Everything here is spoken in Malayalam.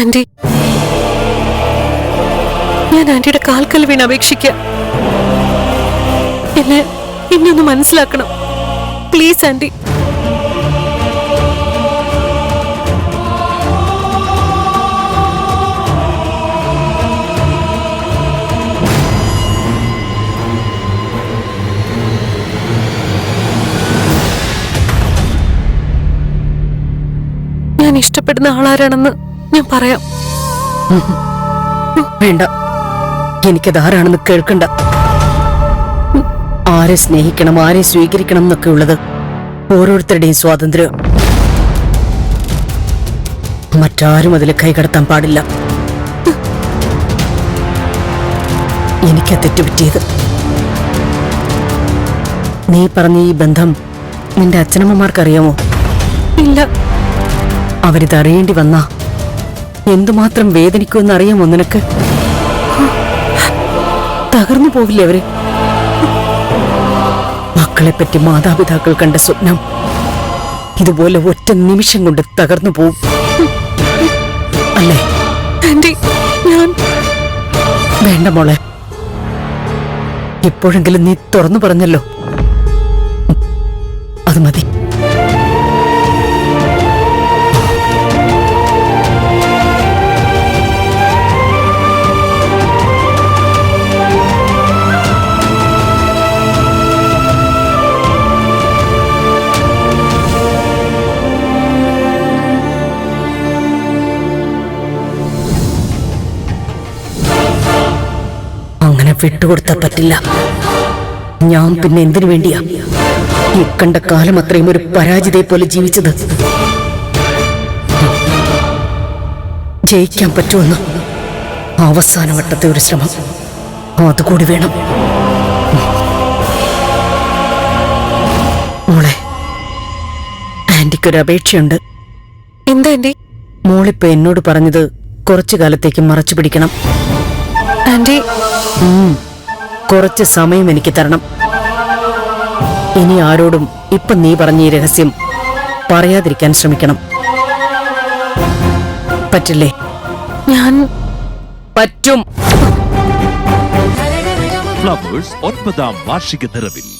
ആന്റി. ഞാൻ ആന്റിയുടെ കാൽക്കൽ വീണ് അപേക്ഷിക്കുക എന്നെ എന്നെ മനസ്സിലാക്കണം. Please aunty. ഞാൻ ഇഷ്ടപ്പെടുന്ന ആളാരാണെന്ന് ഞാൻ പറയാം. വേണ്ട. എനിക്കത് ആരാണെന്ന് കേൾക്കണ്ട. ആരെ സ്നേഹിക്കണം ആരെ സ്വീകരിക്കണം എന്നൊക്കെ ഉള്ളത് ഓരോരുത്തരുടെയും സ്വാതന്ത്ര്യം. മറ്റാരും അതിൽ കൈകടത്താൻ പാടില്ല. എനിക്കാ തെറ്റുപറ്റിയത്. നീ പറഞ്ഞ ഈ ബന്ധം നിന്റെ അച്ഛനമ്മമാർക്കറിയാമോ? ഇല്ല. അവരിതറിയേണ്ടി വന്നാ എന്തുമാത്രം വേദനിക്കുമെന്ന് അറിയാമോ നിനക്ക്? തകർന്നു പോവില്ലേ അവർ? മക്കളെപ്പറ്റി മാതാപിതാക്കൾ കണ്ട സ്വപ്നം ഇതുപോലെ ഒറ്റ നിമിഷം കൊണ്ട് തകർന്നു പോവും. അല്ലേ? ഞാൻ വേണ്ട മോളെ. ഇപ്പോഴെങ്കിലും നീ തുറന്നു പറഞ്ഞല്ലോ. അത് മതി. അങ്ങനെ വിട്ടുകൊടുത്താൻ പറ്റില്ല. ഞാൻ പിന്നെ എന്തിനു വേണ്ടിയാ? ഈ കണ്ട കാലം അത്രയും ഒരു പരാജിതയെ പോലെ ജീവിച്ചത്. ജയിക്കാൻ പറ്റുമെന്ന് അവസാന വട്ടത്തെ ഒരു ശ്രമം. അതുകൂടി വേണം. മോളെ ആന്റിക്കൊരു അപേക്ഷയുണ്ട് എന്താ ആന്റി? മോളിപ്പോ എന്നോട് പറഞ്ഞത് കുറച്ചു കാലത്തേക്ക് മറച്ചു പിടിക്കണം. ആന്റി. കുറച്ച് സമയം എനിക്ക് തരണം. ഇനി ആരോടും ഇപ്പൊ നീ പറഞ്ഞ ഈ രഹസ്യം പറയാതിരിക്കാൻ ശ്രമിക്കണം. പറ്റില്ലേ? ഞാൻ പറ്റും. ഫ്ലവേഴ്സ് ഒൻപതാം വാർഷിക നിറവിൽ.